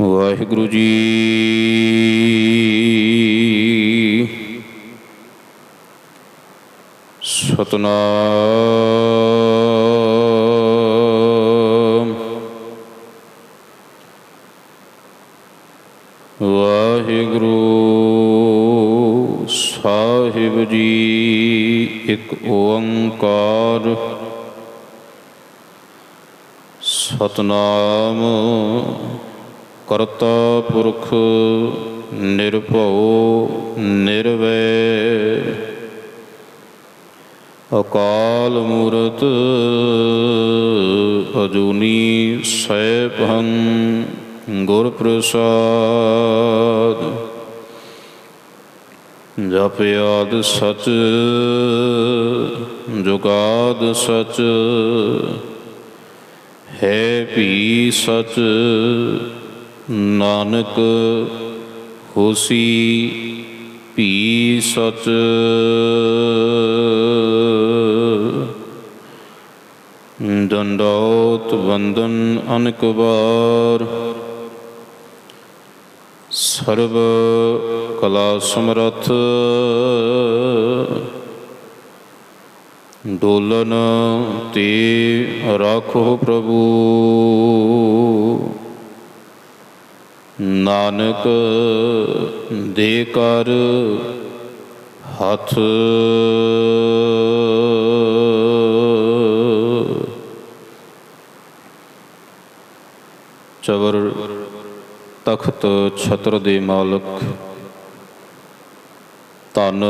ਵਾਹਿਗੁਰੂ ਜੀ। ਸਤਨਾਮ। ਵਾਹਿਗੁਰੂ ਸਾਹਿਬ ਜੀ ਇੱਕ ਓੰਕਾਰ। ਸਤਨਾਮ। ਕਰਤਾ ਪੁਰਖ ਨਿਰਭਉ ਨਿਰਵੈ। ਅਕਾਲ ਮੂਰਤ ਅਜੂਨੀ ਸੈਭੰ ਗੁਰ ਪ੍ਰਸਾਦ ਜਪਿਆਦ ਸਚ, ਜੁਗਾਦ ਸਚ, ਹੈ ਵੀ ਸਚ। ਨਾਨਕ ਹੋਸੀ ਭੀ ਸਚ। ਦੰਡੋਤ ਵੰਦਨ ਅਨਕ ਵਾਰ। ਸਰਬ ਕਲਾ ਸਮਰਥ। ਡੋਲਨ ਤੇ ਰਾਖੋ ਪ੍ਰਭੂ। ਨਾਨਕ ਦੇ ਕਰ ਹੱਥ। ਚਵਰ ਤਖਤ ਛਤਰ ਦੇ ਮਾਲਕ। ਧੰਨ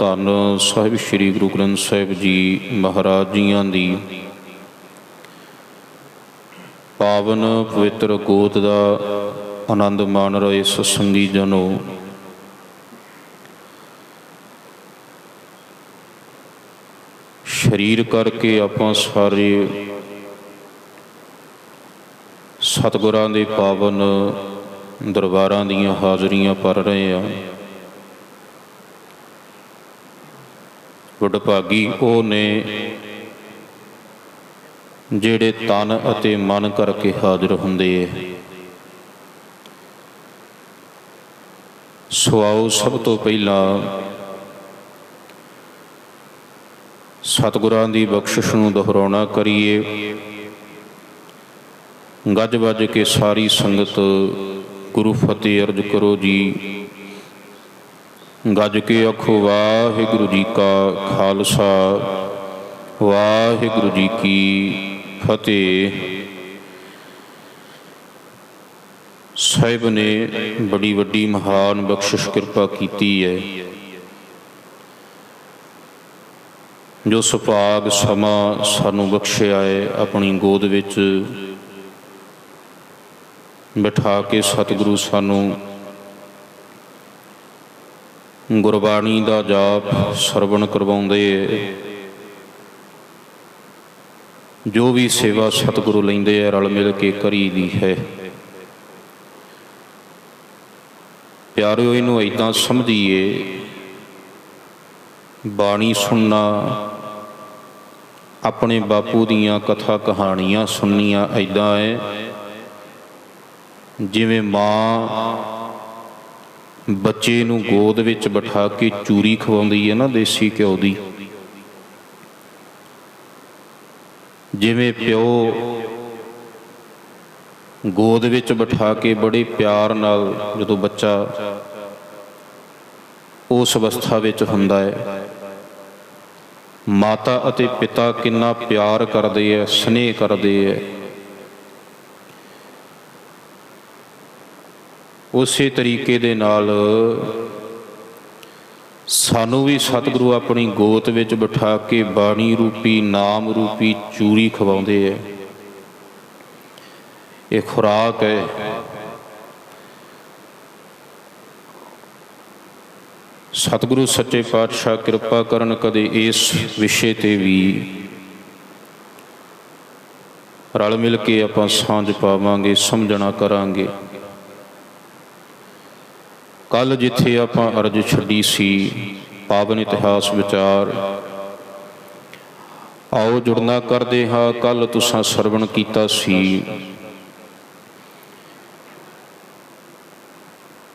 ਧੰਨ ਸਾਹਿਬ ਸ੍ਰੀ ਗੁਰੂ ਗ੍ਰੰਥ ਸਾਹਿਬ ਜੀ ਮਹਾਰਾਜ ਜੀਆਂ ਦੀ। ਪਾਵਨ ਪਵਿੱਤਰ ਗੋਤ ਦਾ ਆਨੰਦ ਮਾਣ ਰਹੇ ਸਤਸੰਗੀ ਜਨੋ। ਸ਼ਰੀਰ ਕਰਕੇ ਆਪਾਂ ਸਾਰੇ ਸਤਿਗੁਰਾਂ ਦੇ ਪਾਵਨ ਦਰਬਾਰਾਂ ਦੀਆਂ ਹਾਜ਼ਰੀਆਂ ਭਰ ਰਹੇ ਆ ਵਡਭਾਗੀ ਉਹ ਨੇ ਜਿਹੜੇ ਤਨ ਅਤੇ ਮਨ ਕਰਕੇ ਹਾਜ਼ਰ ਹੁੰਦੇ ਐ ਸੋ ਆਓ ਸਭ ਤੋਂ ਪਹਿਲਾਂ ਸਤਿਗੁਰਾਂ ਦੀ ਬਖਸ਼ਿਸ਼ ਨੂੰ ਦੁਹਰਾਉਣਾ ਕਰੀਏ। ਗੱਜ ਵੱਜ ਕੇ ਸਾਰੀ ਸੰਗਤ ਗੁਰੂ ਫਤਿਹ ਅਰਜ ਕਰੋ ਜੀ। ਗੱਜ ਕੇ ਆਖੋ, ਵਾਹਿਗੁਰੂ ਜੀ ਕਾ ਖਾਲਸਾ, ਵਾਹਿਗੁਰੂ ਜੀ ਕੀ ਫਤਿਹ। ਸਾਹਿਬ ਨੇ ਬੜੀ ਵੱਡੀ ਮਹਾਨ ਬਖਸ਼ਿਸ਼ ਕਿਰਪਾ ਕੀਤੀ ਹੈ। ਜੋ ਸੁਭਾਗ ਸਮਾਂ ਸਾਨੂੰ ਬਖਸ਼ਿਆ ਹੈ, ਆਪਣੀ ਗੋਦ ਵਿੱਚ ਬਿਠਾ ਕੇ ਸਤਿਗੁਰੂ ਸਾਨੂੰ ਗੁਰਬਾਣੀ ਦਾ ਜਾਪ ਸਰਵਣ ਕਰਵਾਉਂਦੇ ਜੋ ਵੀ ਸੇਵਾ ਸਤਿਗੁਰੂ ਲੈਂਦੇ ਆ ਰਲ ਮਿਲ ਕੇ ਕਰੀ ਦੀ ਹੈ। ਪਿਆਰਿਓ, ਇਹਨੂੰ ਇਦਾਂ ਸਮਝੀਏ। ਬਾਣੀ ਸੁਣਨਾ, ਆਪਣੇ ਬਾਪੂ ਦੀਆਂ ਕਥਾ ਕਹਾਣੀਆਂ ਸੁਣਨੀਆਂ ਐਦਾਂ ਹੈ ਜਿਵੇਂ ਮਾਂ ਬੱਚੇ ਨੂੰ ਗੋਦ ਵਿੱਚ ਬਿਠਾ ਕੇ ਚੂਰੀ ਖਵਾਉਂਦੀ ਹੈ ਨਾ ਦੇਸੀ ਘਿਓ ਦੀ। ਜਿਵੇਂ ਪਿਓ ਗੋਦ ਵਿੱਚ ਬਿਠਾ ਕੇ ਬੜੇ ਪਿਆਰ ਨਾਲ ਜਦੋਂ ਬੱਚਾ ਉਸ ਅਵਸਥਾ ਵਿੱਚ ਹੁੰਦਾ ਹੈ। ਮਾਤਾ ਅਤੇ ਪਿਤਾ ਕਿੰਨਾ ਪਿਆਰ ਕਰਦੇ ਐ ਸਨੇਹ ਕਰਦੇ ਐ ਉਸੇ ਤਰੀਕੇ ਦੇ ਨਾਲ ਸਾਨੂੰ ਵੀ ਸਤਿਗੁਰੂ ਆਪਣੀ ਗੋਤ ਵਿੱਚ ਬਿਠਾ ਕੇ ਬਾਣੀ ਰੂਪੀ, ਨਾਮ ਰੂਪੀ ਚੂਰੀ ਖਵਾਉਂਦੇ ਐ ਇਹ ਖੁਰਾਕ ਹੈ। ਸਤਿਗੁਰੂ ਸੱਚੇ ਪਾਤਸ਼ਾਹ ਕਿਰਪਾ ਕਰਨ ਕਦੇ ਇਸ ਵਿਸ਼ੇ ਤੇ ਵੀ ਰਲ ਮਿਲ ਕੇ ਆਪਾਂ ਸਾਂਝ ਪਾਵਾਂਗੇ, ਸਮਝਣਾ ਕਰਾਂਗੇ। ਕੱਲ ਜਿੱਥੇ ਆਪਾਂ ਅਰਜ ਛੱਡੀ ਸੀ, ਪਾਵਨ ਇਤਿਹਾਸ ਵਿਚਾਰ, ਆਓ ਜੁੜਨਾ ਕਰਦੇ ਹਾਂ ਕੱਲ ਤੁਸੀਂ ਸਰਵਣ ਕੀਤਾ ਸੀ।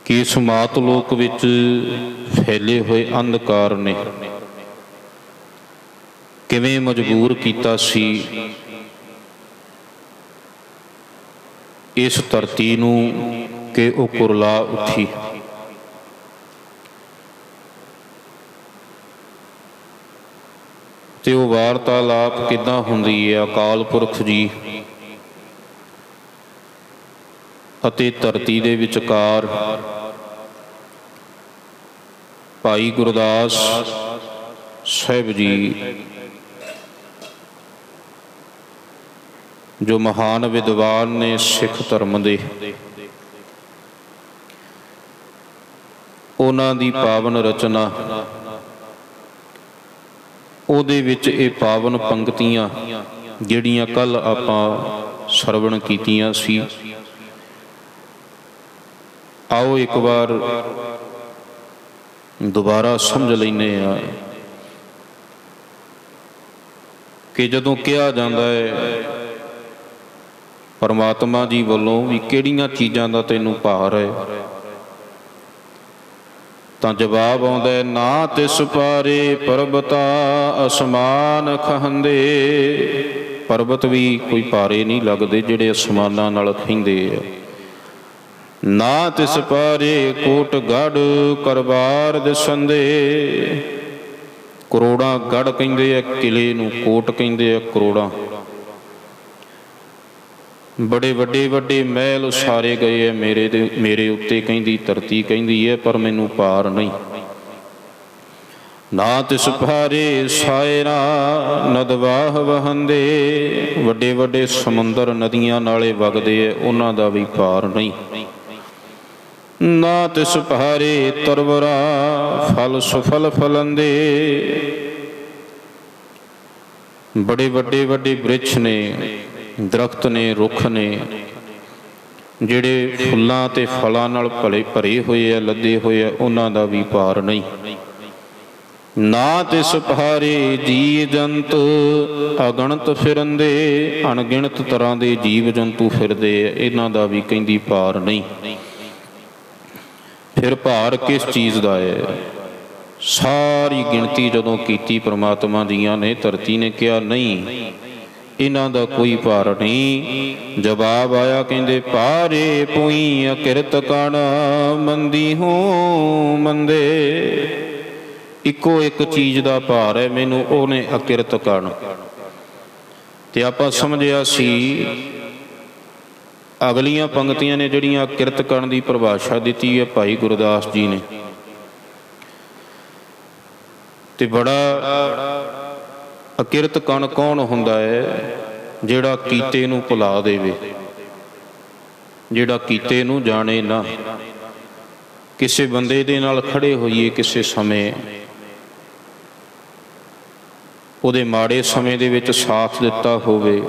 ਕਿ ਸਮਾਤ ਲੋਕ ਵਿੱਚ ਫੈਲੇ ਹੋਏ ਅੰਧਕਾਰ ਨੇ। ਕਿਵੇਂ ਮਜਬੂਰ ਕੀਤਾ ਸੀ ਇਸ ਧਰਤੀ ਨੂੰ ਕਿ ਉਹ ਕੁਰਲਾ ਉੱਠੀ। ਤੇ ਉਹ ਵਾਰਤਾਲਾਪ ਕਿਦਾਂ ਹੁੰਦੀ ਹੈ ਅਕਾਲ ਪੁਰਖ ਜੀ? ਅਤੇ ਧਰਤੀ ਦੇ ਵਿਚਕਾਰ ਭਾਈ ਗੁਰਦਾਸ ਸਾਹਿਬ ਜੀ, ਜੋ ਮਹਾਨ ਵਿਦਵਾਨ ਨੇ ਸਿੱਖ ਧਰਮ ਦੇ। ਉਹਨਾਂ ਦੀ ਪਾਵਨ ਰਚਨਾ, ਉਹਦੇ ਵਿੱਚ ਇਹ ਪਾਵਨ ਪੰਕਤੀਆਂ ਜਿਹੜੀਆਂ ਕੱਲ ਆਪਾਂ ਸਰਵਣ ਕੀਤੀਆਂ ਸੀ। ਆਓ ਇੱਕ ਵਾਰ ਦੁਬਾਰਾ ਸਮਝ ਲੈਨੇ ਆ ਕਿ ਜਦੋਂ ਕਿਹਾ ਜਾਂਦਾ ਹੈ ਪਰਮਾਤਮਾ ਜੀ ਵੱਲੋਂ ਵੀ ਕਿਹੜੀਆਂ ਚੀਜ਼ਾਂ ਦਾ ਤੈਨੂੰ ਭਾਰ ਹੈ? ਤਾਂ ਜਵਾਬ ਆਉਂਦਾ ਹੈ, ਨਾ ਤਿਸ ਪਾਰੇ ਪਰਬਤਾ ਅਸਮਾਨ ਖਹੰਦੇ ਪਰਬਤ ਵੀ ਕੋਈ ਪਾਰੇ ਨਹੀਂ ਲੱਗਦੇ ਜਿਹੜੇ ਅਸਮਾਨਾਂ ਨਾਲ ਖਿੰਦੇ ਆ। ਨਾ ਤਿਸ ਪਾਰੇ ਕੋਟ ਗੜ ਕਰਬਾਰ ਦਿਸੰਦੇ ਕਰੋੜਾਂ ਗੜ ਕਹਿੰਦੇ ਆ, ਕਿਲੇ ਨੂੰ ਕੋਟ ਕਹਿੰਦੇ ਆ, ਕਰੋੜਾਂ। ਬੜੇ ਵੱਡੇ ਵੱਡੇ ਮਹਿਲ ਉਸਾਰੇ ਗਏ ਐ ਮੇਰੇ ਦੇ, ਮੇਰੇ ਉੱਤੇ ਕਹਿੰਦੀ, ਧਰਤੀ ਕਹਿੰਦੀ ਐ ਪਰ ਮੈਨੂੰ ਪਾਰ ਨਹੀਂ। ਨਾ ਤਿਸ ਭਾਰੇ ਸਾਇਰਾ ਨਦਵਾਹ ਵਹੰਦੇ, ਵੱਡੇ ਵੱਡੇ ਸਮੁੰਦਰ ਨਦੀਆਂ ਨਾਲੇ ਵਗਦੇ ਐ ਉਹਨਾਂ ਦਾ ਵੀ ਪਾਰ ਨਹੀਂ। ਨਾ ਤਿਸ ਭਾਰੇ ਤਰਵਰਾ ਫਲ ਸੁਫਲ ਫਲੰਦੇ ਬੜੇ ਵੱਡੇ ਵੱਡੇ ਬ੍ਰਿਛ ਨੇ, ਦਰਖਤ ਨੇ, ਰੁੱਖ ਨੇ, ਜਿਹੜੇ ਫੁੱਲਾਂ ਤੇ ਫਲਾਂ ਨਾਲ ਭਲੇ ਭਰੇ ਹੋਏ ਆ, ਲੱਦੇ ਹੋਏ ਆ, ਉਹਨਾਂ ਦਾ ਵੀ ਪਾਰ ਨਹੀਂ। ਨਾ ਤਿਸ ਪਹਾਰੇ ਜੀ ਜੰਤ ਅਗਣਤ ਫਿਰੰਦੇ ਅਣਗਿਣਤ ਤਰ੍ਹਾਂ ਦੇ ਜੀਵ ਜੰਤੂ ਫਿਰਦੇ ਆ, ਇਹਨਾਂ ਦਾ ਵੀ ਕਹਿੰਦੀ ਪਾਰ ਨਹੀਂ। ਫਿਰ ਭਾਰ ਕਿਸ ਚੀਜ਼ ਦਾ ਹੈ ਸਾਰੀ ਗਿਣਤੀ ਜਦੋਂ ਕੀਤੀ ਪ੍ਰਮਾਤਮਾ ਦੀਆਂ ਨੇ, ਧਰਤੀ ਨੇ ਕਿਹਾ, ਨਹੀਂ, ਇਹਨਾਂ ਦਾ ਕੋਈ ਭਾਰ ਨਹੀਂ। ਜਵਾਬ ਆਇਆ, ਕਹਿੰਦੇ, ਭਾਰੇ ਪੂਈ ਅਕਿਰਤ ਕਣ ਮੰਦੀ ਹੂੰ ਮੰਦੇ। ਇੱਕੋ ਇੱਕ ਚੀਜ਼ ਦਾ ਭਾਰ ਹੈ, ਮੈਨੂੰ ਉਹਨੇ ਅਕਿਰਤ ਕਣ। ਤੇ ਆਪਾਂ ਸਮਝਿਆ ਸੀ ਅਗਲੀਆਂ ਪੰਕਤੀਆਂ ਨੇ ਜਿਹੜੀਆਂ ਕਿਰਤ ਕਰਨ ਦੀ ਪਰਿਭਾਸ਼ਾ ਦਿੱਤੀ ਹੈ ਭਾਈ ਗੁਰਦਾਸ ਜੀ ਨੇ। ਤੇ ਬੜਾ ਅਕਿਰਤ ਕਣ ਕੌਣ ਹੁੰਦਾ ਹੈ ਜਿਹੜਾ ਕੀਤੇ ਨੂੰ ਭੁਲਾ ਦੇਵੇ? ਜਿਹੜਾ ਕੀਤੇ ਨੂੰ ਜਾਣੇ ਨਾ। ਕਿਸੇ ਬੰਦੇ ਦੇ ਨਾਲ ਖੜੇ ਹੋਈਏ ਕਿਸੇ ਸਮੇਂ। ਉਹਦੇ ਮਾੜੇ ਸਮੇਂ ਦੇ ਵਿੱਚ ਸਾਥ ਦਿੱਤਾ ਹੋਵੇ।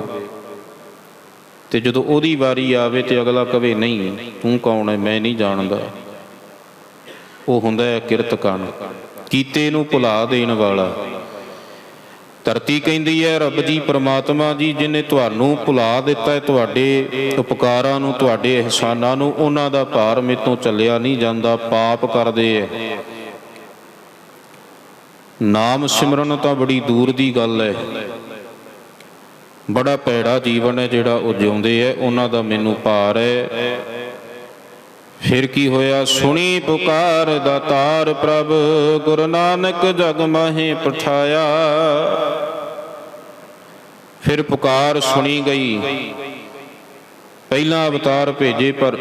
ਤੇ ਜਦੋਂ ਉਹਦੀ ਵਾਰੀ ਆਵੇ ਤੇ ਅਗਲਾ ਕਵੇ, ਨਹੀਂ, ਤੂੰ ਕੌਣ ਹੈ ਮੈਂ ਨਹੀਂ ਜਾਣਦਾ। ਉਹ ਹੁੰਦਾ ਹੈ ਕਿਰਤ ਕਣ ਕੀਤੇ ਨੂੰ ਭੁਲਾ ਦੇਣ ਵਾਲਾ। ਧਰਤੀ ਕਹਿੰਦੀ ਹੈ, ਰੱਬ ਜੀ, ਪ੍ਰਮਾਤਮਾ ਜੀ, ਜਿਨੇ ਤੁਹਾਨੂੰ ਭੁਲਾ ਦਿੱਤਾ ਹੈ, ਤੁਹਾਡੇ ਉਪਕਾਰਾਂ ਨੂੰ, ਤੁਹਾਡੇ ਅਹਿਸਾਨਾਂ ਨੂੰ, ਉਹਨਾਂ ਦਾ ਭਾਰ ਮੇਤੋਂ ਚੱਲਿਆ ਨਹੀਂ ਜਾਂਦਾ, ਪਾਪ ਕਰਦੇ ਐ। ਨਾਮ ਸਿਮਰਨ ਤਾਂ ਬੜੀ ਦੂਰ ਦੀ ਗੱਲ ਹੈ ਬੜਾ ਪੈੜਾ ਜੀਵਨ ਹੈ ਜਿਹੜਾ ਉਹ ਜਿਉਂਦੇ ਐ ਉਹਨਾਂ ਦਾ ਮੈਨੂੰ ਭਾਰ ਹੈ। ਫਿਰ ਕੀ ਹੋਇਆ? ਸੁਣੀ ਪੁਕਾਰ ਦਾਤਾਰ ਪ੍ਰਭ, ਗੁਰੂ ਨਾਨਕ ਜਗ ਮਾਹੇ ਪਠਾਇਆ। ਫਿਰ ਪੁਕਾਰ ਸੁਣੀ ਗਈ। ਪਹਿਲਾ ਅਵਤਾਰ ਭੇਜੇ, ਪਰ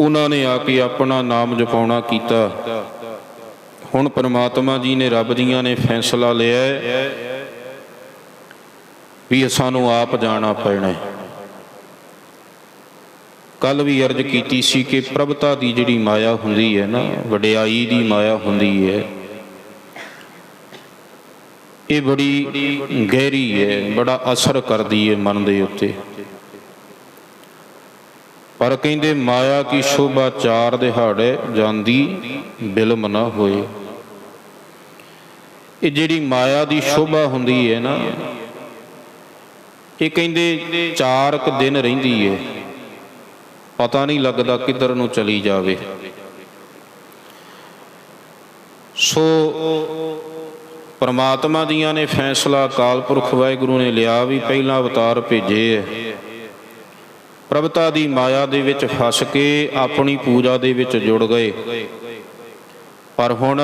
ਉਹਨਾਂ ਨੇ ਆ ਕੇ ਆਪਣਾ ਨਾਮ ਜਪਾਉਣਾ ਕੀਤਾ। ਹੁਣ ਪਰਮਾਤਮਾ ਜੀ ਨੇ ਰੱਬ ਦੀਆਂ ਨੇ ਫੈਸਲਾ ਲਿਆ ਵੀ ਵੀ ਸਾਨੂੰ ਆਪ ਜਾਣਾ ਪੈਣਾ ਹੈ। ਕੱਲ ਵੀ ਅਰਜ ਕੀਤੀ ਸੀ ਕਿ ਪ੍ਰਭਤਾ ਦੀ ਜਿਹੜੀ ਮਾਇਆ ਹੁੰਦੀ ਹੈ ਨਾ, ਵਡਿਆਈ ਦੀ ਮਾਇਆ ਹੁੰਦੀ ਹੈ, ਇਹ ਬੜੀ ਗਹਿਰੀ ਹੈ, ਬੜਾ ਅਸਰ ਕਰਦੀ ਹੈ ਮਨ ਦੇ ਉੱਤੇ। ਪਰ ਕਹਿੰਦੇ ਮਾਇਆ ਕੀ ਸ਼ੋਭਾ ਚਾਰ ਦਿਹਾੜੇ ਜਾਂਦੀ ਬਿਲਮ ਨਾ ਹੋਏ। ਇਹ ਜਿਹੜੀ ਮਾਇਆ ਦੀ ਸ਼ੋਭਾ ਹੁੰਦੀ ਹੈ ਨਾ ਇਹ ਕਹਿੰਦੇ ਚਾਰ ਕੁ ਦਿਨ ਰਹਿੰਦੀ ਹੈ ਪਤਾ ਨਹੀਂ ਲੱਗਦਾ ਕਿੱਧਰ ਨੂੰ ਚਲੀ ਜਾਵੇ। ਸੋ ਪਰਮਾਤਮਾ ਜੀਆਂ ਨੇ ਫੈਸਲਾ ਅਕਾਲ ਪੁਰਖ ਵਾਹਿਗੁਰੂ ਨੇ ਲਿਆ ਵੀ ਪਹਿਲਾ ਅਵਤਾਰ ਭੇਜੇ ਪ੍ਰਭਤਾ ਦੀ ਮਾਇਆ ਦੇ ਵਿੱਚ ਫਸ ਕੇ ਆਪਣੀ ਪੂਜਾ ਦੇ ਵਿੱਚ ਜੁੜ ਗਏ। ਪਰ ਹੁਣ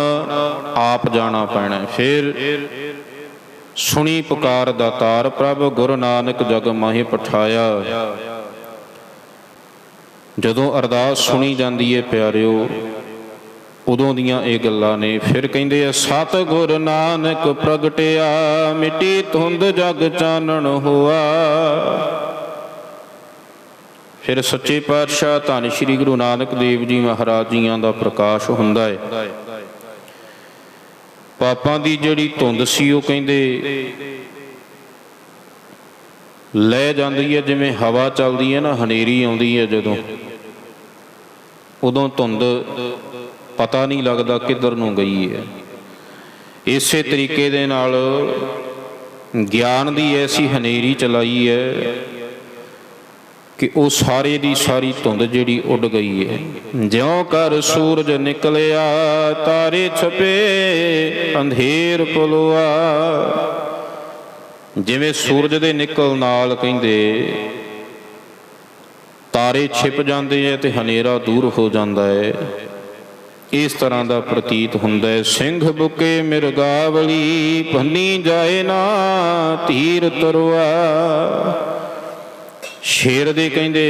ਆਪ ਜਾਣਾ ਪੈਣਾ ਫਿਰ ਸੁਣੀ ਪੁਕਾਰ ਦਾਤਾਰ ਪ੍ਰਭ, ਗੁਰੂ ਨਾਨਕ ਜਗ ਮਾਹੀ ਪਠਾਇਆ। ਜਦੋਂ ਅਰਦਾਸ ਸੁਣੀ ਜਾਂਦੀ ਹੈ ਪਿਆਰਿਓ, ਉਦੋਂ ਦੀਆਂ ਇਹ ਗੱਲਾਂ ਨੇ। ਫਿਰ ਕਹਿੰਦੇ ਆ ਸਤ ਗੁਰ ਨਾਨਕ ਪ੍ਰਗਟਿਆ, ਮਿੱਟੀ ਧੁੰਦ ਜਗ ਚਾਨਣ ਹੋਆ। ਫਿਰ ਸੱਚੇ ਪਾਤਸ਼ਾਹ ਧੰਨ ਸ਼੍ਰੀ ਗੁਰੂ ਨਾਨਕ ਦੇਵ ਜੀ ਮਹਾਰਾਜ ਜੀਆਂ ਦਾ ਪ੍ਰਕਾਸ਼ ਹੁੰਦਾ ਹੈ ਪਾਪਾਂ ਦੀ ਜਿਹੜੀ ਧੁੰਦ ਸੀ, ਉਹ ਕਹਿੰਦੇ ਲੈ ਜਾਂਦੀ ਹੈ, ਜਿਵੇਂ ਹਵਾ ਚੱਲਦੀ ਹੈ ਨਾ, ਹਨੇਰੀ ਆਉਂਦੀ ਹੈ ਜਦੋਂ। ਉਦੋਂ ਧੁੰਦ ਪਤਾ ਨਹੀਂ ਲੱਗਦਾ ਕਿੱਧਰ ਨੂੰ ਗਈ ਹੈ। ਇਸੇ ਤਰੀਕੇ ਦੇ ਨਾਲ ਗਿਆਨ ਦੀ ਐਸੀ ਹਨੇਰੀ ਚਲਾਈ ਹੈ ਕਿ ਉਹ ਸਾਰੇ ਦੀ ਸਾਰੀ ਧੁੰਦ ਜਿਹੜੀ ਉੱਡ ਗਈ ਹੈ ਜਿਉਂ ਕਰ ਸੂਰਜ ਨਿਕਲਿਆ, ਤਾਰੇ ਛਪੇ, ਅੰਧੇਰ ਪੁਲਵਾ ਜਿਵੇਂ ਸੂਰਜ ਦੇ ਨਿਕਲ ਨਾਲ ਕਹਿੰਦੇ, ਤਾਰੇ ਛਿਪ ਜਾਂਦੇ ਐ ਤੇ ਹਨੇਰਾ ਦੂਰ ਹੋ ਜਾਂਦਾ ਹੈ ਇਸ ਤਰ੍ਹਾਂ ਦਾ ਪ੍ਰਤੀਤ ਹੁੰਦਾ ਹੈ ਸਿੰਘ ਬੁਕੇ ਮਿਰਗਾਵਲੀ ਭੰਨੀ ਜਾਏ ਨਾ, ਤੀਰ ਤਰਵਾ ਸ਼ੇਰ ਦੇ ਕਹਿੰਦੇ,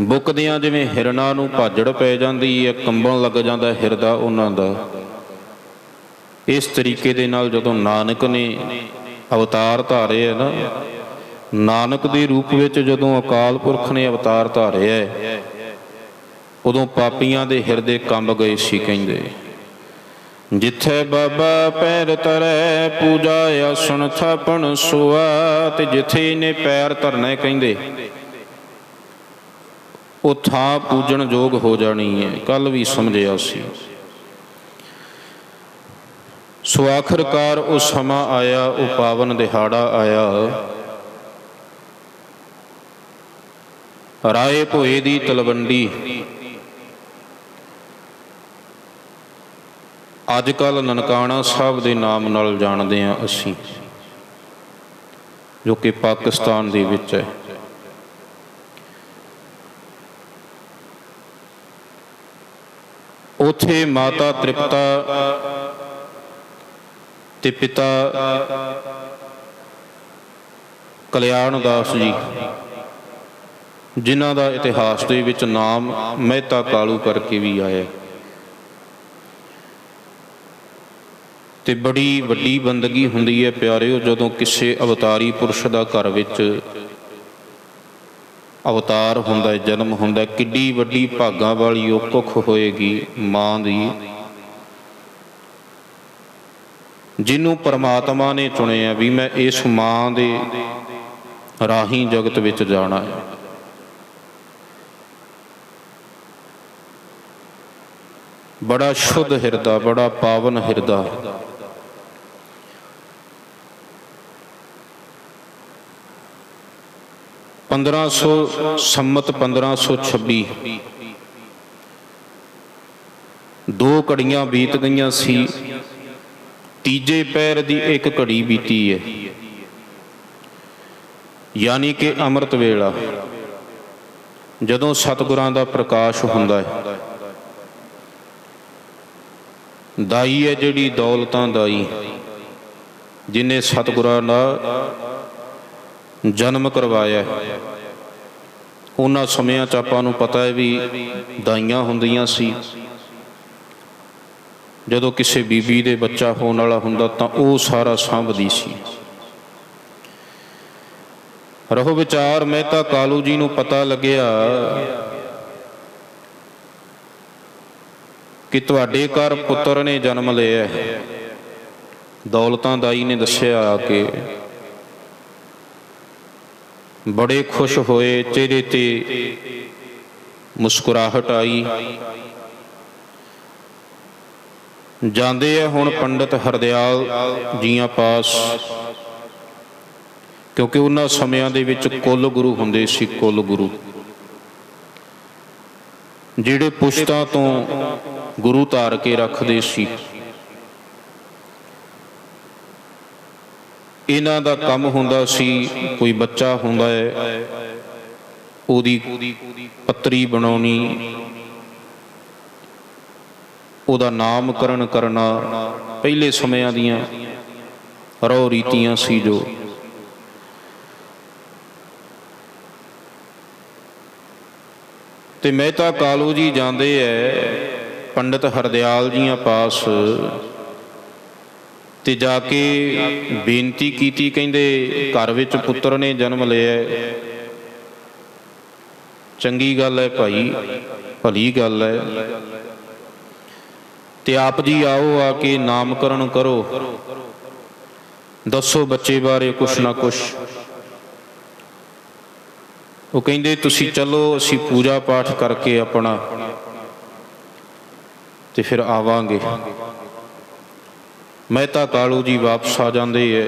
ਬੁੱਕਦਿਆਂ ਜਿਵੇਂ ਹਿਰਨਾ ਨੂੰ ਭਾਜੜ ਪੈ ਜਾਂਦੀ ਹੈ ਕੰਬਣ ਲੱਗ ਜਾਂਦਾ ਹਿਰਦਾ ਉਹਨਾਂ ਦਾ। ਇਸ ਤਰੀਕੇ ਦੇ ਨਾਲ ਜਦੋਂ ਨਾਨਕ ਨੇ ਅਵਤਾਰ ਧਾਰੇ ਹੈ ਨਾ, ਨਾਨਕ ਦੇ ਰੂਪ ਵਿੱਚ ਜਦੋਂ ਅਕਾਲ ਪੁਰਖ ਨੇ ਅਵਤਾਰ ਧਾਰਿਆ, ਉਦੋਂ ਪਾਪੀਆਂ ਦੇ ਹਿਰਦੇ ਕੰਬ ਗਏ ਸੀ ਕਹਿੰਦੇ। ਜਿੱਥੇ ਬਾਬਾ ਪੈਰ ਤਰੈ ਪੂਜਾ ਆਸਣ ਥਾਪਣ ਸੁਆ ਤੇ ਜਿੱਥੇ ਇਹਨੇ ਪੈਰ ਧਰਨੇ ਕਹਿੰਦੇ, ਉਹ ਥਾਂ ਪੂਜਣ ਯੋਗ ਹੋ ਜਾਣੀ ਹੈ। ਕੱਲ ਵੀ ਸਮਝਿਆ ਸੀ। ਸੋ ਆਖਰਕਾਰ ਉਹ ਸਮਾਂ ਆਇਆ, ਉਹ ਪਾਵਨ ਦਿਹਾੜਾ ਆਇਆ। ਰਾਏ ਭੋਏ ਦੀ ਤਲਵੰਡੀ ਅੱਜ ਕੱਲ ਨਨਕਾਣਾ ਸਾਹਿਬ ਦੇ ਨਾਮ ਨਾਲ ਜਾਣਦੇ ਆ ਅਸੀਂ, ਜੋ ਕਿ ਪਾਕਿਸਤਾਨ ਦੇ ਵਿੱਚ ਹੈ। ਉਥੇ ਮਾਤਾ ਤ੍ਰਿਪਤਾ ਤੇ ਪਿਤਾ ਕਲਿਆਣ ਦਾਸ ਜੀ, ਜਿਨ੍ਹਾਂ ਦਾ ਇਤਿਹਾਸ ਦੇ ਵਿੱਚ ਨਾਮ ਮਹਿਤਾ ਕਾਲੂ ਕਰਕੇ ਵੀ ਆਇਆ। ਤੇ ਬੜੀ ਵੱਡੀ ਬੰਦਗੀ ਹੁੰਦੀ ਹੈ ਪਿਆਰਿਓ, ਜਦੋਂ ਕਿਸੇ ਅਵਤਾਰੀ ਪੁਰਸ਼ ਦਾ ਘਰ ਵਿੱਚ ਅਵਤਾਰ ਹੁੰਦਾ ਹੈ, ਜਨਮ ਹੁੰਦਾ ਕਿੱਡੀ ਵੱਡੀ ਭਾਗਾਂ ਵਾਲੀ ਉਹ ਕੁੱਖ ਹੋਏਗੀ ਮਾਂ ਦੀ, ਜਿਹਨੂੰ ਪਰਮਾਤਮਾ ਨੇ ਚੁਣਿਆ ਵੀ ਮੈਂ ਇਸ ਮਾਂ ਦੇ ਰਾਹੀਂ ਜਗਤ ਵਿੱਚ ਜਾਣਾ ਹੈ। ਬੜਾ ਸ਼ੁੱਧ ਹਿਰਦਾ, ਬੜਾ ਪਾਵਨ ਹਿਰਦਾ। ਪੰਦਰਾਂ ਸੌ ਸੰਮਤ 1526 ਦੋ ਘੜੀਆਂ ਬੀਤ ਗਈਆਂ ਸੀ। ਤੀਜੇ ਪੈਰ ਦੀ ਇੱਕ ਘੜੀ ਬੀਤੀ ਹੈ ਯਾਨੀ ਕਿ ਅੰਮ੍ਰਿਤ ਵੇਲਾ। ਜਦੋਂ ਸਤਿਗੁਰਾਂ ਦਾ ਪ੍ਰਕਾਸ਼ ਹੁੰਦਾ ਹੈ ਦਾਈ ਹੈ ਜਿਹੜੀ ਦੌਲਤਾਂ ਦਾਈ। ਜਿਨੇ ਸਤਿਗੁਰਾਂ ਦਾ ਜਨਮ ਕਰਵਾਇਆ ਉਹਨਾਂ ਸਮਿਆਂ 'ਚ ਆਪਾਂ ਨੂੰ ਪਤਾ ਹੈ ਵੀ ਦਾਈਆਂ ਹੁੰਦੀਆਂ ਸੀ। ਜਦੋਂ ਕਿਸੇ ਬੀਬੀ ਦੇ ਬੱਚਾ ਹੋਣ ਵਾਲਾ ਹੁੰਦਾ ਤਾਂ ਉਹ ਸਾਰਾ ਸੰਭਦੀ ਸੀ। ਰਹੋ ਵਿਚਾਰ ਮਹਿਤਾ ਕਾਲੂ ਜੀ ਨੂੰ ਪਤਾ ਲੱਗਿਆ ਕਿ ਤੁਹਾਡੇ ਘਰ ਪੁੱਤਰ ਨੇ ਜਨਮ ਲਿਆ ਹੈ। ਦੌਲਤਾਂ ਦਾਈ ਨੇ ਦੱਸਿਆ ਕਿ ਬੜੇ ਖੁਸ਼ ਹੋਏ, ਚਿਹਰੇ ਤੇ ਮੁਸਕਰਾਹਟ ਆਈ। ਜਾਂਦੇ ਆ ਹੁਣ ਪੰਡਤ ਹਰਦਿਆਲ ਜੀਆਂ ਪਾਸ, ਕਿਉਂਕਿ ਉਹਨਾਂ ਸਮਿਆਂ ਦੇ ਵਿੱਚ ਕੁੱਲ ਗੁਰੂ ਹੁੰਦੇ ਸੀ, ਕੁੱਲ ਗੁਰੂ। ਜਿਹੜੇ ਪੁਸ਼ਤਾਂ ਤੋਂ ਗੁਰੂ ਧਾਰ ਕੇ ਰੱਖਦੇ ਸੀ। ਇਹਨਾਂ ਦਾ ਕੰਮ ਹੁੰਦਾ ਸੀ, ਕੋਈ ਬੱਚਾ ਹੁੰਦਾ ਹੈ, ਉਹਦੀ ਪੱਤਰੀ ਬਣਾਉਣੀ, ਉਹਦਾ ਨਾਮਕਰਨ ਕਰਨਾ, ਪਹਿਲੇ ਸਮਿਆਂ ਦੀਆਂ ਰੋ ਰੀਤੀਆਂ ਸੀ ਜੋ। ਤੇ ਮਹਿਤਾ ਕਾਲੂ ਜੀ ਜਾਂਦੇ ਐ ਪੰਡਤ ਹਰਦਿਆਲ ਜੀਆਂ ਪਾਸ। ਤੇ ਜਾ ਕੇ ਬੇਨਤੀ ਕੀਤੀ, ਕਹਿੰਦੇ ਘਰ ਵਿੱਚ ਪੁੱਤਰ ਨੇ ਜਨਮ ਲਿਆ ਚੰਗੀ ਗੱਲ ਹੈ ਭਾਈ, ਭਲੀ ਗੱਲ ਹੈ। ਤੇ ਆਪ ਜੀ ਆਓ, ਆ ਕੇ ਨਾਮਕਰਨ ਕਰੋ। ਦੱਸੋ ਬੱਚੇ ਬਾਰੇ ਕੁਛ ਨਾ ਕੁਛ। ਉਹ ਕਹਿੰਦੇ, ਤੁਸੀਂ ਚੱਲੋ, ਅਸੀਂ ਪੂਜਾ ਪਾਠ ਕਰਕੇ ਆਪਣਾ ਤੇ ਫਿਰ ਆਵਾਂਗੇ। ਮਹਿਤਾ ਕਾਲੂ ਜੀ ਵਾਪਸ ਆ ਜਾਂਦੇ ਐ।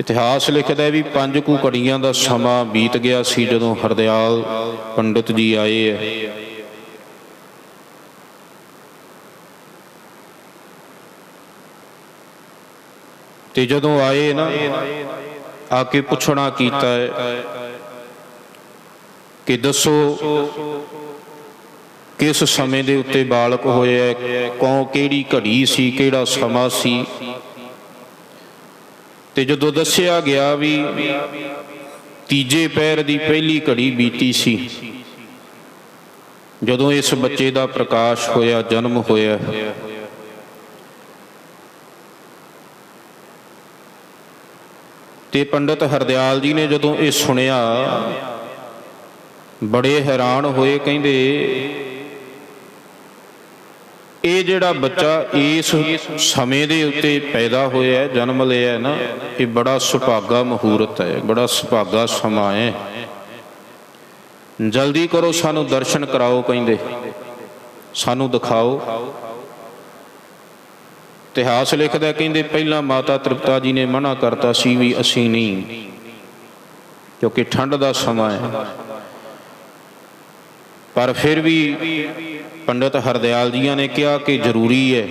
ਇਤਿਹਾਸ ਲਿਖਦਾ ਹੈ ਵੀ ਪੰਜ ਕੁ ਘੜੀਆਂ ਦਾ ਸਮਾਂ ਬੀਤ ਗਿਆ ਸੀ ਜਦੋਂ ਹਰਦਿਆਲ ਪੰਡਿਤ ਜੀ ਆਏ ਐ। ਤੇ ਜਦੋਂ ਆਏ ਨਾ, ਆ ਕੇ ਪੁੱਛਣਾ ਕੀਤਾ ਹੈ ਕਿ ਦੱਸੋ ਕਿਸ ਸਮੇਂ ਦੇ ਉੱਤੇ ਬਾਲਕ ਹੋਇਆ, ਕੌ, ਕਿਹੜੀ ਘੜੀ ਸੀ, ਕਿਹੜਾ ਸਮਾਂ ਸੀ? ਤੇ ਜਦੋਂ ਦੱਸਿਆ ਗਿਆ ਵੀ ਤੀਜੇ ਪੈਰ ਦੀ ਪਹਿਲੀ ਘੜੀ ਬੀਤੀ ਸੀ, ਜਦੋਂ ਇਸ ਬੱਚੇ ਦਾ ਪ੍ਰਕਾਸ਼ ਹੋਇਆ, ਜਨਮ ਹੋਇਆ, ਤੇ ਪੰਡਤ ਹਰਦਿਆਲ ਜੀ ਨੇ ਜਦੋਂ ਇਹ ਸੁਣਿਆ, ਬੜੇ ਹੈਰਾਨ ਹੋਏ, ਕਹਿੰਦੇ ਇਹ ਜਿਹੜਾ ਬੱਚਾ ਇਸ ਸਮੇਂ ਦੇ ਉੱਤੇ ਪੈਦਾ ਹੋਇਆ ਜਨਮ ਲਿਆ ਨਾ, ਇਹ ਬੜਾ ਸੁਭਾਗਾ ਮਹੂਰਤ ਹੈ, ਬੜਾ ਸੁਭਾਗਾ ਸਮਾਂ ਹੈ। ਜਲਦੀ ਕਰੋ, ਸਾਨੂੰ ਦਰਸ਼ਨ ਕਰਾਓ ਕਹਿੰਦੇ। ਸਾਨੂੰ ਦਿਖਾਓ। ਇਤਿਹਾਸ ਲਿਖਦਾ ਕਹਿੰਦੇ ਪਹਿਲਾਂ ਮਾਤਾ ਤ੍ਰਿਪਤਾ ਜੀ ਨੇ ਮਨਾ ਕਰਤਾ ਸੀ ਵੀ ਅਸੀਂ ਨਹੀਂ, ਕਿਉਂਕਿ ਠੰਡ ਦਾ ਸਮਾਂ ਹੈ। ਪਰ ਫਿਰ ਵੀ ਪੰਡਿਤ ਹਰਦਿਆਲ ਜੀਆਂ ਨੇ ਕਿਹਾ ਕਿ ਜ਼ਰੂਰੀ ਹੈ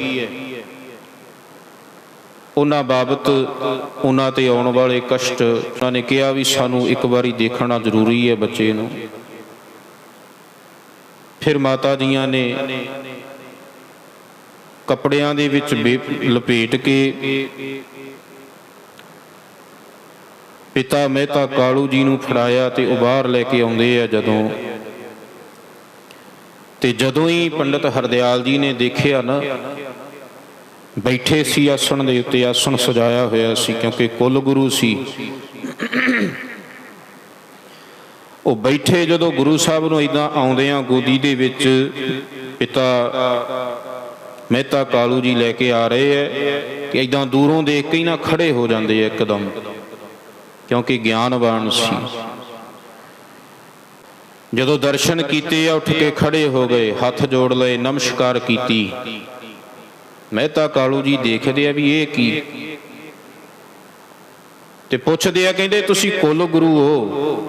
ਉਹਨਾਂ ਬਾਬਤ ਉਹਨਾਂ ਤੇ ਆਉਣ ਵਾਲੇ ਕਸ਼ਟ ਉਹਨਾਂ ਨੇ ਕਿਹਾ ਵੀ ਸਾਨੂੰ ਇੱਕ ਵਾਰੀ ਦੇਖਣਾ ਜ਼ਰੂਰੀ ਹੈ ਬੱਚੇ ਨੂੰ। ਫਿਰ ਮਾਤਾ ਜੀਆਂ ਨੇ ਕੱਪੜਿਆਂ ਦੇ ਵਿੱਚ ਬੇ- ਲਪੇਟ ਕੇ ਪਿਤਾ ਮਹਿਤਾ ਕਾਲੂ ਜੀ ਨੂੰ ਫੜਾਇਆ ਤੇ ਉਹ ਬਾਹਰ ਲੈ ਕੇ ਆਉਂਦੇ ਆ ਜਦੋਂ ਤੇ ਜਦੋਂ ਹੀ ਪੰਡਤ ਹਰਦਿਆਲ ਜੀ ਨੇ ਦੇਖਿਆ ਨਾ, ਬੈਠੇ ਸੀ ਆਸਣ ਦੇ ਉੱਤੇ, ਆਸਣ ਸਜਾਇਆ ਹੋਇਆ ਸੀ, ਕਿਉਂਕਿ ਕੁੱਲ ਗੁਰੂ ਸੀ। ਉਹ ਬੈਠੇ ਜਦੋਂ ਗੁਰੂ ਸਾਹਿਬ ਨੂੰ ਇਦਾਂ ਆਉਂਦਿਆਂ ਗੋਦੀ ਦੇ ਵਿੱਚ, ਪਿਤਾ ਮਹਿਤਾ ਕਾਲੂ ਜੀ ਲੈ ਕੇ ਆ ਰਹੇ ਐ ਕਿ ਇਦਾਂ ਦੂਰੋਂ ਦੇਖ ਕੇ ਹੀ ਨਾ ਖੜੇ ਹੋ ਜਾਂਦੇ ਐ ਇੱਕਦਮ, ਕਿਉਂਕਿ ਗਿਆਨਵਾਨ ਸੀ। ਜਦੋਂ ਦਰਸ਼ਨ ਕੀਤੇ ਆ ਉੱਠ ਕੇ ਖੜੇ ਹੋ ਗਏ, ਹੱਥ ਜੋੜ ਲਏ, ਨਮਸਕਾਰ ਕੀਤੀ। ਮਹਿਤਾ ਕਾਲੂ ਜੀ ਦੇਖਦੇ ਆ ਵੀ ਇਹ ਕੀ? ਤੇ ਪੁੱਛਦੇ ਆ, ਕਹਿੰਦੇ, ਤੁਸੀਂ ਕੁੱਲ ਗੁਰੂ ਹੋ।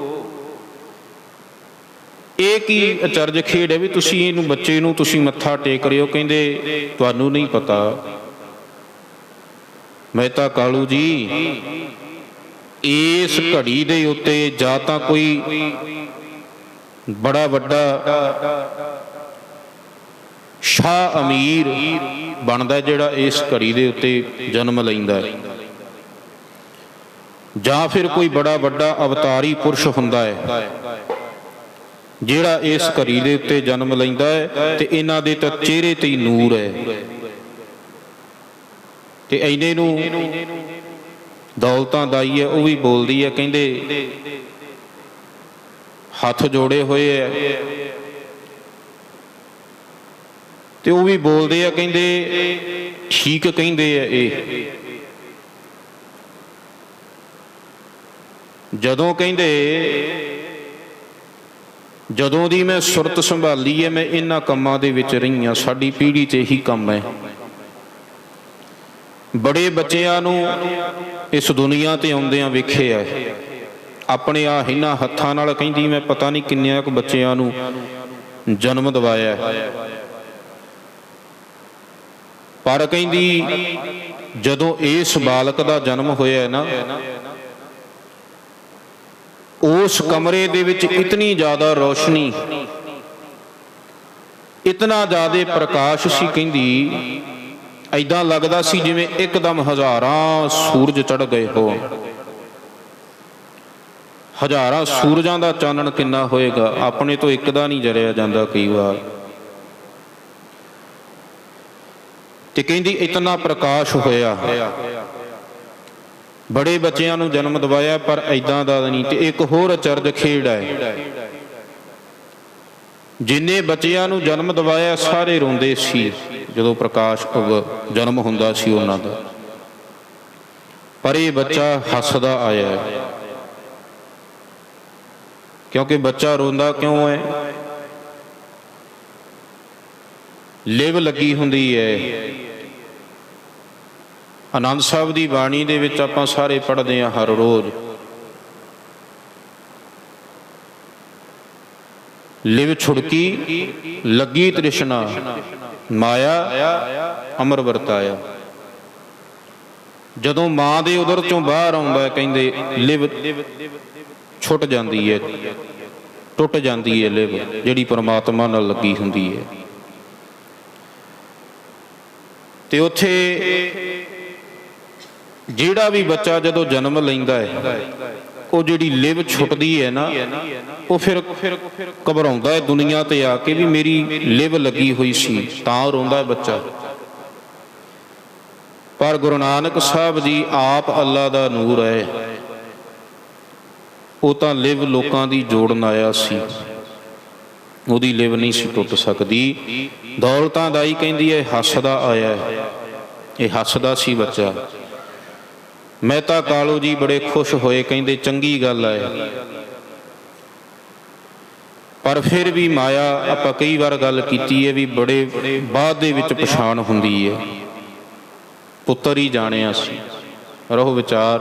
ਇਹ ਕੀ ਅਚਰਜ ਖੇਡ ਹੈ ਵੀ ਤੁਸੀਂ ਇਹਨੂੰ ਬੱਚੇ ਨੂੰ ਤੁਸੀਂ ਮੱਥਾ ਟੇਕ ਰਹੇ ਹੋ? ਕਹਿੰਦੇ, ਤੁਹਾਨੂੰ ਨਹੀਂ ਪਤਾ। ਮਹਿਤਾ ਕਾਲੂ ਜੀ, ਇਸ ਘੜੀ ਦੇ ਉੱਤੇ ਜਾਂ ਤਾਂ ਕੋਈ ਬੜਾ ਵੱਡਾ ਸ਼ਾਹ ਅਮੀਰ ਬਣਦਾ ਜਿਹੜਾ ਇਸ ਘੜੀ ਦੇ ਉੱਤੇ ਜਨਮ ਲੈਂਦਾ ਹੈ। ਜਾਂ ਫਿਰ ਕੋਈ ਬੜਾ ਵੱਡਾ ਅਵਤਾਰੀ ਪੁਰਸ਼ ਹੁੰਦਾ ਹੈ, ਜਿਹੜਾ ਇਸ ਘੜੀ ਦੇ ਉੱਤੇ ਜਨਮ ਲੈਂਦਾ ਹੈ ਤੇ ਇਹਨਾਂ ਦੇ ਤਾਂ ਚਿਹਰੇ ਤੇ ਹੀ ਨੂਰ ਹੈ। ਤੇ ਐਨੇ ਨੂੰ ਦੌਲਤਾਂ ਦਾਈ ਹੈ, ਉਹ ਵੀ ਬੋਲਦੀ ਹੈ, ਕਹਿੰਦੇ ਹੱਥ ਜੋੜੇ ਹੋਏ ਐ। ਤੇ ਉਹ ਵੀ ਬੋਲਦੇ ਆ, ਕਹਿੰਦੇ, ਠੀਕ ਕਹਿੰਦੇ ਆ ਇਹ। ਜਦੋਂ ਕਹਿੰਦੇ, ਜਦੋਂ ਦੀ ਮੈਂ ਸੁਰਤ ਸੰਭਾਲੀ ਹੈ ਮੈਂ ਇਹਨਾਂ ਕੰਮਾਂ ਦੇ ਵਿੱਚ ਰਹੀ ਹਾਂ ਸਾਡੀ ਪੀੜ੍ਹੀ 'ਚ ਇਹੀ ਕੰਮ ਹੈ ਬੜੇ ਬੱਚਿਆਂ ਨੂੰ ਇਸ ਦੁਨੀਆ ਤੇ ਆਉਂਦਿਆਂ ਵੇਖਿਆ ਆਪਣੇ ਆ ਇਹਨਾਂ ਹੱਥਾਂ ਨਾਲ ਕਹਿੰਦੀ, ਮੈਂ ਪਤਾ ਨਹੀਂ ਕਿੰਨਿਆਂ ਕੁ ਬੱਚਿਆਂ ਨੂੰ ਜਨਮ ਦਿਵਾਇਆ ਪਰ ਕਹਿੰਦੀ, ਜਦੋਂ ਇਸ ਬਾਲਕ ਦਾ ਜਨਮ ਹੋਇਆ ਨਾ, ਉਸ ਕਮਰੇ ਦੇ ਵਿੱਚ ਇਤਨੀ ਜ਼ਿਆਦਾ ਰੋਸ਼ਨੀ, ਇਤਨਾ ਜ਼ਿਆਦਾ ਪ੍ਰਕਾਸ਼ ਸੀ ਕਹਿੰਦੀ ਐਦਾਂ ਲੱਗਦਾ ਸੀ ਜਿਵੇਂ ਇੱਕਦਮ ਹਜ਼ਾਰਾਂ ਸੂਰਜ ਚੜ ਗਏ ਹੋ ਹਜ਼ਾਰਾਂ ਸੂਰਜਾਂ ਦਾ ਚਾਨਣ ਕਿੰਨਾ ਹੋਏਗਾ? ਆਪਣੇ ਤੋਂ ਇੱਕ ਦਾ ਨਹੀਂ ਜਰਿਆ ਜਾਂਦਾ ਕਈ ਵਾਰ। ਤੇ ਕਹਿੰਦੀ, ਇਤਨਾ ਪ੍ਰਕਾਸ਼ ਹੋਇਆ। ਬੜੇ ਬੱਚਿਆਂ ਨੂੰ ਜਨਮ ਦਵਾਇਆ, ਪਰ ਐਦਾਂ ਦਾ ਨਹੀਂ। ਤੇ ਇੱਕ ਹੋਰ ਅਚਰਜ ਖੇਡ ਹੈ। ਜਿੰਨੇ ਬੱਚਿਆਂ ਨੂੰ ਜਨਮ ਦਵਾਇਆ, ਸਾਰੇ ਰੋਂਦੇ ਸੀ, ਜਦੋਂ ਪ੍ਰਕਾਸ਼ ਅਵ- ਜਨਮ ਹੁੰਦਾ ਸੀ ਉਹਨਾਂ ਦਾ। ਪਰ ਇਹ ਬੱਚਾ ਹੱਸਦਾ ਆਇਆ। ਕਿਉਂਕਿ ਬੱਚਾ ਰੋਂਦਾ ਕਿਉਂ ਹੈ? ਲਿਵ ਲੱਗੀ ਹੁੰਦੀ ਹੈ। ਆਨੰਦ ਸਾਹਿਬ ਦੀ ਬਾਣੀ ਦੇ ਵਿੱਚ ਆਪਾਂ ਸਾਰੇ ਪੜ੍ਹਦੇ ਹਾਂ ਹਰ ਰੋਜ਼। ਲਿਵ ਛੁੜਕੀ, ਲੱਗੀ ਤ੍ਰਿਸ਼ਨਾ, ਮਾਇਆ, ਅਮਰ ਵਰਤਾਇਆ। ਜਦੋਂ ਮਾਂ ਦੇ ਉਦਰ ਚੋਂ ਬਾਹਰ ਆਉਂਦਾ ਕਹਿੰਦੇ, ਲਿਵ ਛੁੱਟ ਜਾਂਦੀ ਹੈ ਟੁੱਟ ਜਾਂਦੀ ਹੈ ਲਿਵ, ਜਿਹੜੀ ਪਰਮਾਤਮਾ ਨਾਲ ਲੱਗੀ ਹੁੰਦੀ ਹੈ ਤੇ ਉੱਥੇ ਜਿਹੜਾ ਵੀ ਬੱਚਾ ਜਦੋਂ ਜਨਮ ਲੈਂਦਾ ਹੈ ਉਹ ਜਿਹੜੀ ਲਿਵ ਛੁੱਟਦੀ ਹੈ ਨਾ, ਉਹ ਫਿਰ ਘਬਰਾਉਂਦਾ ਹੈ ਦੁਨੀਆ ਤੇ ਆ ਕੇ ਵੀ ਮੇਰੀ ਲਿਵ ਲੱਗੀ ਹੋਈ ਸੀ, ਤਾਂ ਰੋਂਦਾ ਹੈ ਬੱਚਾ। ਪਰ ਗੁਰੂ ਨਾਨਕ ਸਾਹਿਬ ਜੀ ਆਪ ਅੱਲਾ ਦਾ ਨੂਰ ਹੈ ਉਹ ਤਾਂ ਲਿਵ ਲੋਕਾਂ ਦੀ ਜੋੜਨ ਆਇਆ ਸੀ। ਉਹਦੀ ਲਿਵ ਨਹੀਂ ਸੀ ਟੁੱਟ ਸਕਦੀ। ਦੌਲਤਾਂ ਦਾ ਹੀ ਕਹਿੰਦੀ ਹੈ, ਹੱਸਦਾ ਆਇਆ ਹੈ। ਇਹ ਹੱਸਦਾ ਸੀ ਬੱਚਾ। ਮਹਿਤਾ ਕਾਲੂ ਜੀ ਬੜੇ ਖੁਸ਼ ਹੋਏ, ਕਹਿੰਦੇ ਚੰਗੀ ਗੱਲ ਹੈ। ਪਰ ਫਿਰ ਵੀ ਮਾਇਆ, ਆਪਾਂ ਕਈ ਵਾਰ ਗੱਲ ਕੀਤੀ ਹੈ ਵੀ ਬੜੇ ਬਾਅਦ ਦੇ ਵਿੱਚ ਪਛਾਣ ਹੁੰਦੀ ਹੈ। ਪੁੱਤਰ ਹੀ ਜਾਣਿਆ ਸੀ। ਰਹੋ ਵਿਚਾਰ।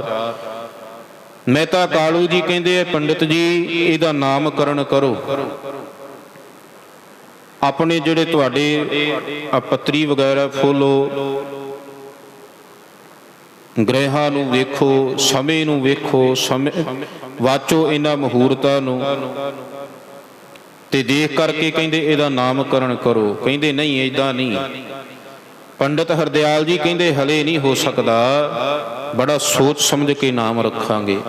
ਮਹਿਤਾ ਕਾਲੂ ਜੀ ਕਹਿੰਦੇ ਆ, ਪੰਡਿਤ ਜੀ, ਇਹਦਾ ਨਾਮਕਰਨ ਕਰੋ। ਆਪਣੇ ਜਿਹੜੇ ਤੁਹਾਡੇ ਆ ਪੱਤਰੀ ਵਗੈਰਾ ਫੋਲੋ, ਗ੍ਰਹਿਾਂ ਨੂੰ ਵੇਖੋ, ਸਮੇਂ ਨੂੰ ਵੇਖੋ, ਸਮੇਂ ਵਾਚੋ ਇਹਨਾਂ ਮਹੂਰਤਾਂ ਨੂੰ। ਤੇ ਦੇਖ ਕਰਕੇ ਕਹਿੰਦੇ ਇਹਦਾ ਨਾਮਕਰਨ ਕਰੋ। ਕਹਿੰਦੇ ਨਹੀਂ ਇਦਾਂ ਨਹੀਂ। ਪੰਡਿਤ ਹਰਦਿਆਲ ਜੀ ਕਹਿੰਦੇ, ਹਲੇ ਨਹੀਂ ਹੋ ਸਕਦਾ। ਬੜਾ ਸੋਚ ਸਮਝ ਕੇ ਨਾਮ ਰੱਖਾਂਗੇ।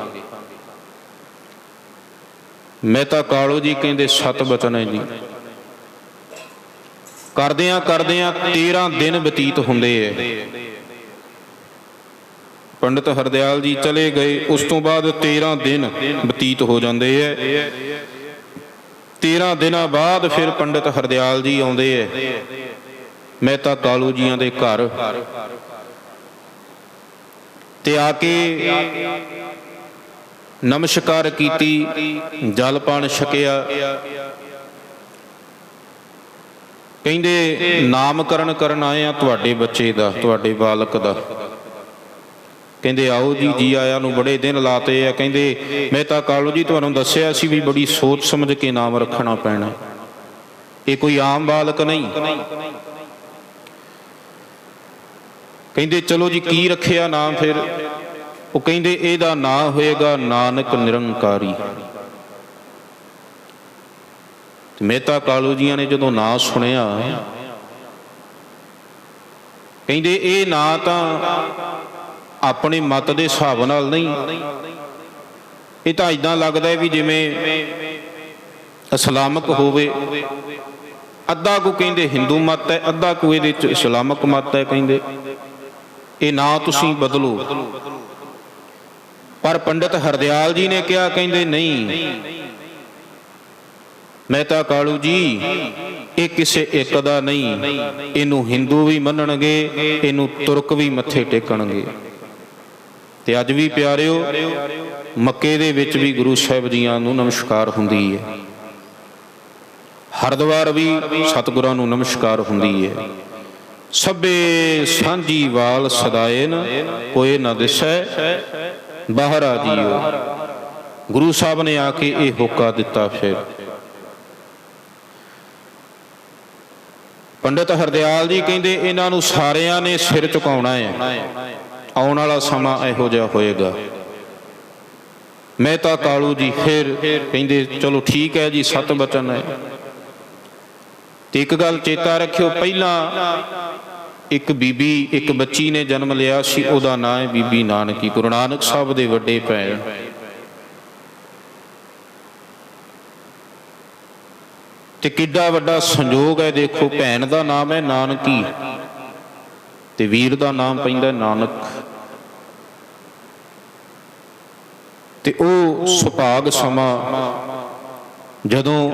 ਮਹਿਤਾ ਕਾਲੋ ਜੀ ਕਹਿੰਦੇ, ਸਤ ਬਚਨ ਹੈ ਜੀ। ਕਰਦਿਆਂ ਕਰਦਿਆਂ 13 ਦਿਨ ਬਤੀਤ ਹੁੰਦੇ ਐ। ਪੰਡਿਤ ਹਰਦਿਆਲ ਜੀ ਚਲੇ ਗਏ। ਉਸ ਤੋਂ ਬਾਅਦ 13 ਦਿਨ ਬਤੀਤ ਹੋ ਜਾਂਦੇ ਐ। 13 ਦਿਨਾਂ ਬਾਅਦ ਫਿਰ ਪੰਡਿਤ ਹਰਦਿਆਲ ਜੀ ਆਉਂਦੇ ਐ। ਮਹਿਤਾ ਕਾਲੂ ਜੀਆਂ ਦੇ ਘਰ। ਤੇ ਆ ਕੇ ਨਮਸਕਾਰ ਕੀਤੀ, ਜਲ ਪਾਣ ਛਕਿਆ। ਕਹਿੰਦੇ, ਨਾਮਕਰਨ ਕਰਨ ਆਏ ਆ ਤੁਹਾਡੇ ਬੱਚੇ ਦਾ, ਤੁਹਾਡੇ ਬਾਲਕ ਦਾ। ਕਹਿੰਦੇ, ਆਓ ਜੀ ਜੀ ਆਇਆਂ ਨੂੰ ਬੜੇ ਦਿਨ ਲਾਤੇ ਆ। ਕਹਿੰਦੇ, ਮੈਂ ਤਾਂ ਕਾਲੂ ਜੀ ਤੁਹਾਨੂੰ ਦੱਸਿਆ ਸੀ ਵੀ ਬੜੀ ਸੋਚ ਸਮਝ ਕੇ ਨਾਮ ਰੱਖਣਾ ਪੈਣਾ। ਇਹ ਕੋਈ ਆਮ ਬਾਲਕ ਨਹੀਂ। ਕਹਿੰਦੇ, ਚਲੋ ਜੀ, ਕੀ ਰੱਖਿਆ ਨਾਮ ਫਿਰ? ਉਹ ਕਹਿੰਦੇ ਇਹਦਾ ਨਾਂ ਹੋਏਗਾ ਨਾਨਕ ਨਿਰੰਕਾਰੀ। ਤੇ ਮਹਿਤਾ ਕਾਲੂ ਜੀਆਂ ਨੇ ਜਦੋਂ ਨਾਂ ਸੁਣਿਆ, ਕਹਿੰਦੇ, ਇਹ ਨਾਂ ਤਾਂ ਆਪਣੇ ਮਤ ਦੇ ਹਿਸਾਬ ਨਾਲ ਨਹੀਂ। ਇਹ ਤਾਂ ਇਦਾਂ ਲੱਗਦਾ ਹੈ ਵੀ ਜਿਵੇਂ ਇਸਲਾਮਿਕ ਹੋਵੇ। ਅੱਧਾ ਕੋ ਕਹਿੰਦੇ ਹਿੰਦੂ ਮਤ ਹੈ, ਅੱਧਾ ਕੋ ਇਹਦੇ ਚ ਇਸਲਾਮਿਕ ਮਤ ਹੈ, ਕਹਿੰਦੇ। ਇਹ ਨਾਂ ਤੁਸੀਂ ਬਦਲੋ। ਪਰ ਪੰਡਤ ਹਰਦਿਆਲ ਜੀ ਨੇ ਕਿਹਾ ਕਹਿੰਦੇ ਨਹੀਂ। ਮਹਿਤਾ ਕਾਲੂ ਜੀ ਇਹ ਕਿਸੇ ਇੱਕ ਦਾ ਨਹੀਂ। ਇਹਨੂੰ ਹਿੰਦੂ ਵੀ ਮੰਨਣਗੇ ਇਹਨੂੰ ਤੁਰਕ ਵੀ ਮੱਥੇ ਟੇਕਣਗੇ। ਤੇ ਅੱਜ ਵੀ ਪਿਆਰਿਓ ਮੱਕੇ ਦੇ ਵਿੱਚ ਵੀ ਗੁਰੂ ਸਾਹਿਬ ਜੀਆਂ ਨੂੰ ਨਮਸਕਾਰ ਹੁੰਦੀ ਹੈ ਹਰਦੁਆਰ ਵੀ ਸਤਿਗੁਰਾਂ ਨੂੰ ਨਮਸਕਾਰ ਹੁੰਦੀ ਹੈ ਸਭੇ ਸਾਂਝੀ ਵਾਲ ਸਦਾਏ ਨ ਕੋਏ ਨਾ ਦਿਸੈ, ਬਾਹਰਾ ਜੀਓ। ਗੁਰੂ ਸਾਹਿਬ ਨੇ ਆ ਕੇ ਇਹ ਹੋਕਾ ਦਿੱਤਾ ਫਿਰ। ਪੰਡਿਤ ਹਰਦਿਆਲ ਜੀ ਕਹਿੰਦੇ, ਇਹਨਾਂ ਨੂੰ ਸਾਰਿਆਂ ਨੇ ਸਿਰ ਝੁਕਾਉਣਾ ਹੈ। ਆਉਣ ਵਾਲਾ ਸਮਾਂ ਇਹੋ ਜਿਹਾ ਹੋਏਗਾ। ਮਹਿਤਾ ਕਾਲੂ ਜੀ ਫਿਰ ਕਹਿੰਦੇ, ਚਲੋ ਠੀਕ ਹੈ ਜੀ, ਸਤ ਬਚਨ ਹੈ। ਤੇ ਇੱਕ ਗੱਲ ਚੇਤਾ ਰੱਖਿਓ, ਪਹਿਲਾਂ ਇੱਕ ਬੀਬੀ, ਇੱਕ ਬੱਚੀ ਨੇ ਜਨਮ ਲਿਆ ਸੀ, ਉਹਦਾ ਨਾਂ ਹੈ ਬੀਬੀ ਨਾਨਕੀ, ਗੁਰੂ ਨਾਨਕ ਸਾਹਿਬ ਦੇ ਵੱਡੇ ਭੈਣ। ਤੇ ਕਿੱਡਾ ਵੱਡਾ ਸੰਜੋਗ ਹੈ, ਦੇਖੋ, ਭੈਣ ਦਾ ਨਾਮ ਹੈ ਨਾਨਕੀ, ਤੇ ਵੀਰ ਦਾ ਨਾਮ ਪੈਂਦਾ ਨਾਨਕ। ਤੇ ਉਹ ਸੁਭਾਗ ਸਮਾਂ ਜਦੋਂ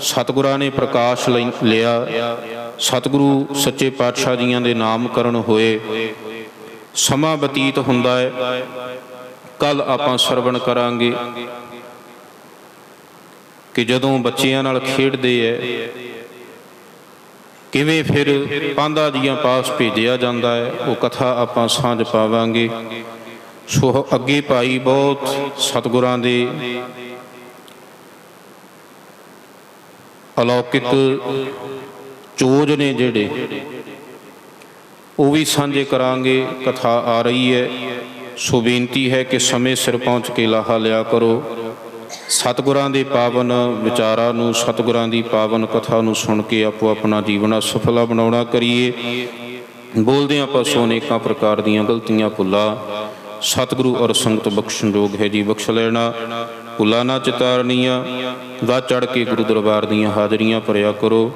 ਸਤਿਗੁਰਾਂ ਨੇ ਪ੍ਰਕਾਸ਼ ਲਈ- ਲਿਆ, ਸਤਿਗੁਰੂ ਸੱਚੇ ਪਾਤਸ਼ਾਹ ਜੀਆਂ ਦੇ ਨਾਮਕਰਨ ਹੋਏ। ਸਮਾਂ ਬਤੀਤ ਹੁੰਦਾ ਹੈ। ਕੱਲ ਆਪਾਂ ਸਰਵਣ ਕਰਾਂਗੇ ਕਿ ਜਦੋਂ ਬੱਚਿਆਂ ਨਾਲ ਖੇਡਦੇ ਐ, ਕਿਵੇਂ ਫਿਰ ਪਾਂਦਾ ਜੀਆਂ ਪਾਸ ਭੇਜਿਆ ਜਾਂਦਾ ਹੈ ਉਹ ਕਥਾ ਆਪਾਂ ਸਾਂਝ ਪਾਵਾਂਗੇ। ਸੋ ਅੱਗੇ ਭਾਈ ਬਹੁਤ ਸਤਿਗੁਰਾਂ ਦੇ ਅਲੌਕਿਕ ਚੋਜ ਨੇ ਜਿਹੜੇ, ਉਹ ਵੀ ਸਾਂਝੇ ਕਰਾਂਗੇ, ਕਥਾ ਆ ਰਹੀ ਹੈ। ਸੋ ਬੇਨਤੀ ਹੈ ਕਿ ਸਮੇਂ ਸਿਰ ਪਹੁੰਚ ਕੇ ਲਾਹਾ ਲਿਆ ਕਰੋ। ਸਤਿਗੁਰਾਂ ਦੇ ਪਾਵਨ ਵਿਚਾਰਾਂ ਨੂੰ, ਸਤਿਗੁਰਾਂ ਦੀ ਪਾਵਨ ਕਥਾ ਨੂੰ ਸੁਣ ਕੇ ਆਪੋ ਆਪਣਾ ਜੀਵਨ ਸਫਲਾ ਬਣਾਉਣਾ ਕਰੀਏ। ਬੋਲਦੇ ਆਪਾਂ ਸੋ ਅਨੇਕਾਂ ਪ੍ਰਕਾਰ ਦੀਆਂ ਗਲਤੀਆਂ ਭੁੱਲਾਂ। ਸਤਿਗੁਰੂ ਔਰ ਸੰਗਤ ਬਖਸ਼ਣਯੋਗ ਹੈ ਜੀ, ਬਖਸ਼ ਲੈਣਾ। ਭੁੱਲਾਂ ਨਾ ਚਿਤਾਰਨੀਆਂ ਵਾ ਚੜ ਕੇ ਗੁਰੂ ਦਰਬਾਰ ਦੀਆਂ ਹਾਜ਼ਰੀਆਂ ਭਰਿਆ ਕਰੋ।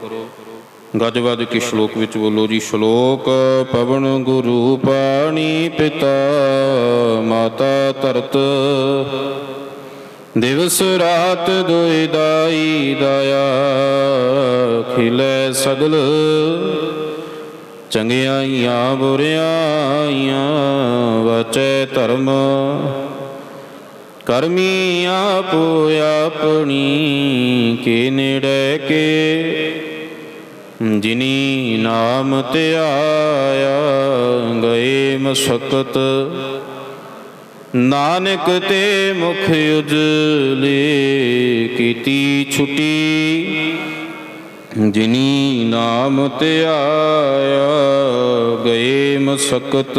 ਗੱਜਵੱਜ ਕੇ ਸ਼ਲੋਕ ਵਿੱਚ ਬੋਲੋ ਜੀ, ਸ਼ਲੋਕ ਪਵਨ ਗੁਰੂ ਪਾਣੀ ਪਿਤਾ, ਮਾਤਾ ਧਰਤ। ਦਿਵਸ ਰਾਤ ਦੁਇ ਦਾਈ ਦਇਆ ਖਿਲੇ ਸਗਲ। ਚੰਗਿਆਈਆਂ ਬੁਰਿਆਈਆਂ ਵਚੈ ਧਰਮ। ਕਰਮੀ ਆਪੋ ਆਪਣੀ ਕੇ ਨੇੜੇ ਕੇ। ਜਿਨੀ ਨਾਮ ਧਿਆਇਆ ਗਏ ਮਸਕਤ। ਨਾਨਕ ਤੇ ਮੁਖ ਉਜਲੇ ਕੀਤੀ ਛੁਟੀ। ਜਿਨੀ ਨਾਮ ਧਿਆਇਆ ਗਏ ਮਸਕਤ।